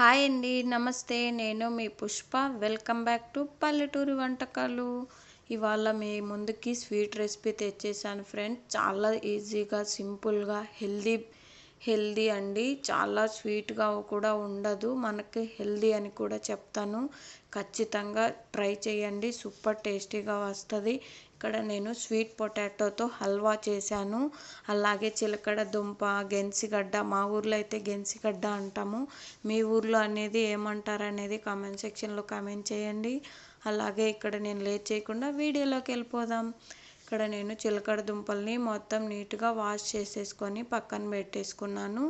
Hi అండి నమస్తే. నేను మీ పుష్ప. వెల్కమ్ బ్యాక్ టు పల్లెటూరి వంటకాలు. ఇవాళ మీ ముందుకి స్వీట్ రెసిపీ తెచ్చేసాను ఫ్రెండ్. చాలా ఈజీగా సింపుల్గా హెల్దీ హెల్దీ అండి. చాలా స్వీట్గా కూడా ఉండదు. మనకి హెల్దీ అని కూడా చెప్తాను. ఖచ్చితంగా ట్రై చేయండి. సూపర్ టేస్టీగా వస్తుంది. ఇక్కడ నేను స్వీట్ పొటాటోతో హల్వా చేశాను. అలాగే చిలకడ దుంప గెన్సిగడ్డ మా ఊర్లో అయితే గెన్సిగడ్డ అంటాము. మీ ఊర్లో అనేది ఏమంటారు అనేది కామెంట్ సెక్షన్లో కామెంట్ చేయండి. అలాగే ఇక్కడ నేను లేట్ చేయకుండా వీడియోలోకి వెళ్ళిపోదాం. ఇక్కడ నేను చిలకడ దుంపల్ని మొత్తం నీట్గా వాష్ చేసేసుకొని పక్కన పెట్టేసుకున్నాను.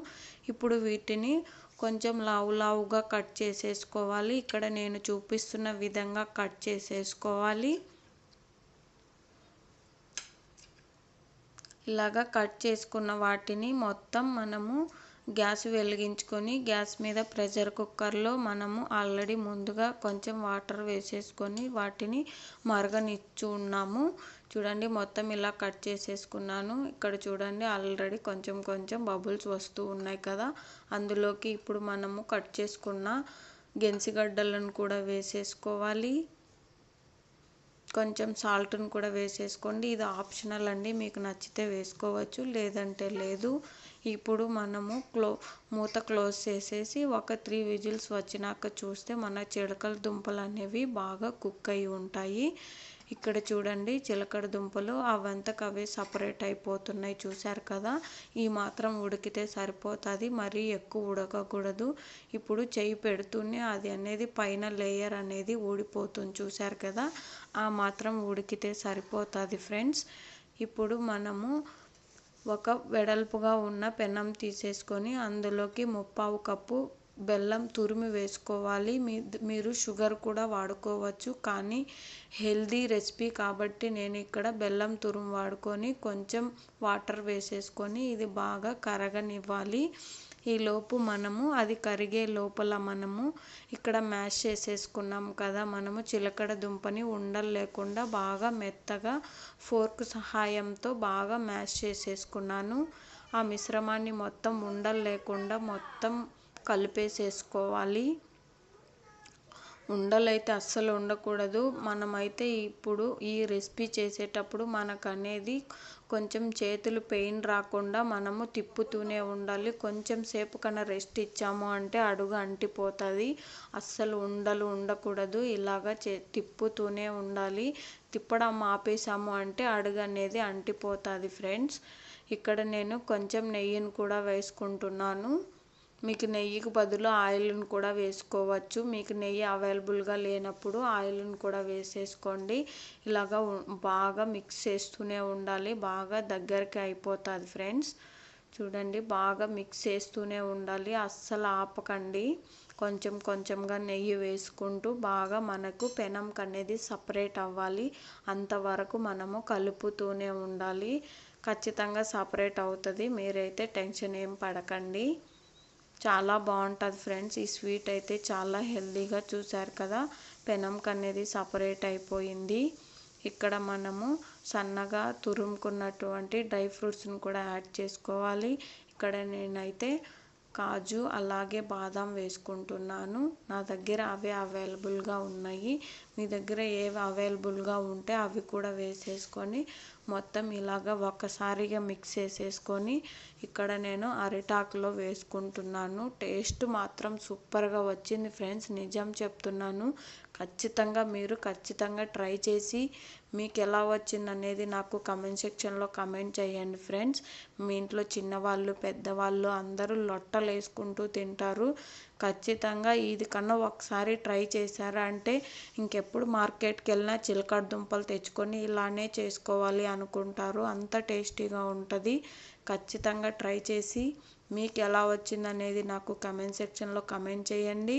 ఇప్పుడు వీటిని కొంచెం లావు లావుగా కట్ చేసేసుకోవాలి. ఇక్కడ నేను చూపిస్తున్న విధంగా కట్ చేసేసుకోవాలి. ఇలాగా కట్ చేసుకున్న వాటిని మొత్తం మనము గ్యాస్ వెలిగించుకొని గ్యాస్ మీద ప్రెషర్ కుక్కర్లో మనము ఆల్రెడీ ముందుగా కొంచెం వాటర్ వేసేసుకొని వాటిని మరగనిచ్చు ఉన్నాము చూడండి మొత్తం ఇలా కట్ చేసేసుకున్నాను. ఇక్కడ చూడండి ఆల్రెడీ కొంచెం కొంచెం బబుల్స్ వస్తూ ఉన్నాయి కదా. అందులోకి ఇప్పుడు మనము కట్ చేసుకున్న గెన్సిగడ్డలను కూడా వేసేసుకోవాలి. కొంచెం సాల్ట్ని కూడా వేసేసుకోండి. ఇది ఆప్షనల్ అండి మీకు నచ్చితే వేసుకోవచ్చు లేదంటే లేదు. ఇప్పుడు మనము క్లో మూత క్లోజ్ చేసేసి ఒక త్రీ విజిల్స్ వచ్చినాక చూస్తే మన చిలకల దుంపలు అనేవి బాగా కుక్ అయి ఉంటాయి. ఇక్కడ చూడండి చిలకడ దుంపలు అవంతకు అవే సపరేట్ అయిపోతున్నాయి. చూశారు కదా? ఈ మాత్రం ఉడికితే సరిపోతుంది. మరీ ఎక్కువ ఉడకకూడదు. ఇప్పుడు చేయి పెడుతూనే అది అనేది పైన లేయర్ అనేది ఊడిపోతుంది. చూశారు కదా? ఆ మాత్రం ఉడికితే సరిపోతుంది ఫ్రెండ్స్ ఇప్పుడు మనము ఒక వెడల్పుగా ఉన్న పెనం తీసేసుకొని అందులోకి ముప్పావు కప్పు బెల్లం తురిమి వేసుకోవాలి. మీ మీరు షుగర్ కూడా వాడుకోవచ్చు. కానీ హెల్దీ రెసిపీ కాబట్టి నేను ఇక్కడ బెల్లం తురుము వాడుకొని కొంచెం వాటర్ వేసేసుకొని ఇది బాగా కరగనివ్వాలి. ఈలోపు మనము అది కరిగే లోపల మనము ఇక్కడ మ్యాష్ చేసేసుకున్నాం కదా. మనము చిలకడ దుంపని ఉండలు లేకుండా బాగా మెత్తగా ఫోర్క్ సహాయంతో బాగా మ్యాష్ చేసేసుకున్నాను. ఆ మిశ్రమాన్ని మొత్తం ఉండలు లేకుండా మొత్తం కలిపేసేసుకోవాలి. ఉండలైతే అస్సలు ఉండకూడదు. మనమైతే ఇప్పుడు ఈ రెసిపీ చేసేటప్పుడు మనకు అనేది కొంచెం చేతులు పెయిన్ రాకుండా మనము తిప్పుతూనే ఉండాలి. కొంచెం సేపు కన్నా రెస్ట్ ఇచ్చాము అంటే అడుగు అంటిపోతుంది. అస్సలు ఉండలు ఉండకూడదు. ఇలాగ చే తిప్పుతూనే ఉండాలి. తిప్పడం ఆపేసాము అంటే అడుగు అనేది అంటిపోతుంది ఫ్రెండ్స్. ఇక్కడ నేను కొంచెం నెయ్యిని కూడా వేసుకుంటున్నాను. మీకు నెయ్యికి బదులు ఆయిల్ను కూడా వేసుకోవచ్చు. మీకు నెయ్యి అవైలబుల్గా లేనప్పుడు ఆయిల్ను కూడా వేసేసుకోండి. ఇలాగా బాగా మిక్స్ చేస్తూనే ఉండాలి. బాగా దగ్గరికి అయిపోతుంది ఫ్రెండ్స్. చూడండి బాగా మిక్స్ చేస్తూనే ఉండాలి. అస్సలు ఆపకండి. కొంచెం కొంచెంగా నెయ్యి వేసుకుంటూ బాగా మనకు పెనంకి అనేది సపరేట్ అవ్వాలి. అంతవరకు మనము కలుపుతూనే ఉండాలి. ఖచ్చితంగా సపరేట్ అవుతుంది. మీరైతే టెన్షన్ ఏం పడకండి. చాలా బాగుంటుంది ఫ్రెండ్స్. ఈ స్వీట్ అయితే చాలా హెల్దీగా చూసారు కదా. పెనంకి అనేది సపరేట్ అయిపోయింది. ఇక్కడ మనము సన్నగా తురుముకున్నటువంటి డ్రై ఫ్రూట్స్ని కూడా యాడ్ చేసుకోవాలి. ఇక్కడ నేనైతే కాజు అలాగే బాదం వేసుకుంటున్నాను. నా దగ్గర అవే అవైలబుల్గా ఉన్నాయి. మీ దగ్గర ఏవి అవైలబుల్గా ఉంటే అవి కూడా వేసేసుకొని మొత్తం ఇలాగ ఒక్కసారిగా మిక్స్ చేసేసుకొని ఇక్కడ నేను అరిటాకులో వేసుకుంటున్నాను. టేస్ట్ మాత్రం సూపర్గా వచ్చింది ఫ్రెండ్స్. నిజం చెప్తున్నాను. ఖచ్చితంగా మీరు ఖచ్చితంగా ట్రై చేసి మీకు ఎలా వచ్చింది అనేది నాకు కమెంట్ సెక్షన్లో కమెంట్ చేయండి ఫ్రెండ్స్ మీ ఇంట్లో చిన్నవాళ్ళు పెద్దవాళ్ళు అందరూ లొట్టలు వేసుకుంటూ తింటారు. ఖచ్చితంగా ఇది కన్నా ఒకసారి ట్రై చేశారా అంటే ఇంకెప్పుడు మార్కెట్కి వెళ్ళినా చిలకడ దుంపలు తెచ్చుకొని ఇలానే చేసుకోవాలి అనుకుంటారు. అంత టేస్టీగా ఉంటుంది. ఖచ్చితంగా ట్రై చేసి మీకు ఎలా వచ్చింది అనేది నాకు కమెంట్ సెక్షన్లో కమెంట్ చేయండి.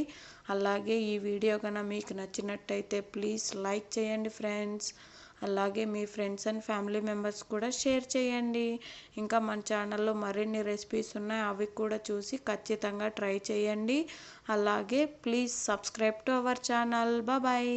అలాగే ఈ వీడియో కన్నా మీకు నచ్చినట్టయితే ప్లీజ్ లైక్ చేయండి ఫ్రెండ్స్ అలాగే మీ ఫ్రెండ్స్ అండ్ ఫ్యామిలీ మెంబర్స్ కూడా షేర్ చేయండి. ఇంకా మన ఛానల్లో మరిన్ని రెసిపీస్ ఉన్నాయి అవి కూడా చూసి ఖచ్చితంగా ట్రై చేయండి. అలాగే please subscribe to our channel bye